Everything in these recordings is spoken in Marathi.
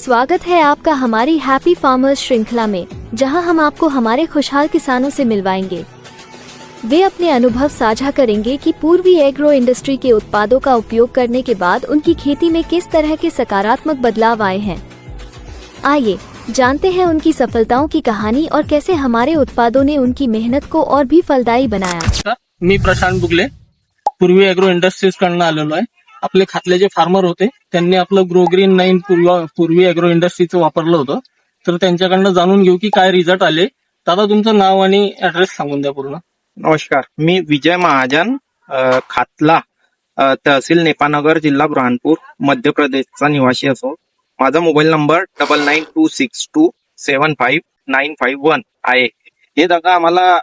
स्वागत है आपका हमारी हैप्पी फार्मर्स श्रृंखला में, जहाँ हम आपको हमारे खुशहाल किसानों से मिलवाएँगे। वे अपने अनुभव साझा करेंगे कि पूर्वी एग्रो इंडस्ट्री के उत्पादों का उपयोग करने के बाद उनकी खेती में किस तरह के सकारात्मक बदलाव आए हैं। आइए, जानते हैं उनकी सफलताओं की कहानी और कैसे हमारे उत्पादों ने उनकी मेहनत को और भी फलदायी बनाया। मी प्रशांत बुगले, पूर्वी एग्रो इंडस्ट्रीज़ कडनं आलेलो आहे. आपले खातले जे फार्मर होते त्यांनी आपलं ग्रोग्रीन नाईन पूर्वी अॅग्रो इंडस्ट्रीचं वापरलं होतं. तर त्यांच्याकडनं जाणून घेऊ की काय रिझल्ट आले. दादा तुमचं नाव आणि ऍड्रेस सांगून द्या पूर्ण. नमस्कार. मी विजय महाजन खातला तहसील नेपानगर जिल्हा बुरहानपूर मध्य प्रदेशचा निवासी असो माझा mobile number double nine two six two seven five nine five one आहे. हे दादा आम्हाला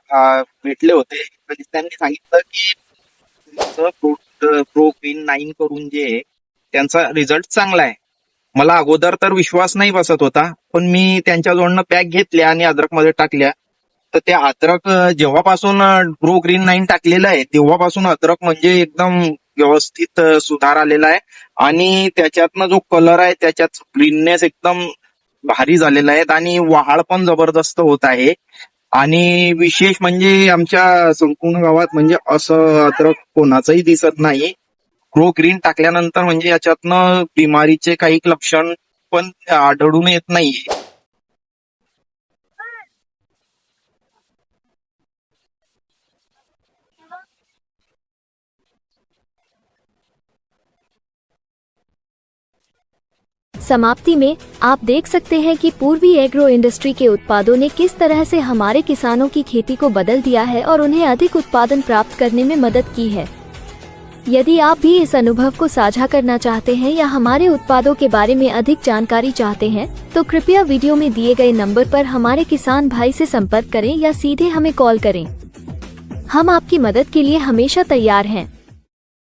भेटले होते. त्यांनी सांगितलं की तुमचं प्रो प्रो ग्रीन नाईन करून जे आहे, त्यांचा रिझल्ट चांगला आहे. मला अगोदर तर विश्वास नाही बसत होता पण मी त्यांच्याजवळनं पॅक घेतल्या आणि अद्रकमध्ये टाकल्या. तर ते अद्रक जेव्हापासून प्रो ग्रीन नाईन टाकलेलं आहे तेव्हापासून अद्रक म्हणजे एकदम व्यवस्थित सुधार आलेला आहे. आणि त्याच्यातनं जो कलर आहे त्याच्यात ग्रीननेस एकदम भारी झालेला आहे. आणि वाहाळ पण जबरदस्त होत आहे. आणि विशेष म्हणजे आमच्या संपूर्ण गावात म्हणजे असं अद्रक कोणाचंही दिसत नाही. ग्रो ग्रीन टाकल्यानंतर म्हणजे याच्यातनं बिमारीचे काही लक्षण पण आढळून येत नाहीये. समाप्ति में, आप देख सकते हैं कि पूर्वी एग्रो इंडस्ट्री के उत्पादों ने किस तरह से हमारे किसानों की खेती को बदल दिया है और उन्हें अधिक उत्पादन प्राप्त करने में मदद की है। यदि आप भी इस अनुभव को साझा करना चाहते हैं या हमारे उत्पादों के बारे में अधिक जानकारी चाहते हैं तो कृपया वीडियो में दिए गए नंबर पर हमारे किसान भाई से संपर्क करें या सीधे हमें कॉल करें। हम आपकी मदद के लिए हमेशा तैयार हैं।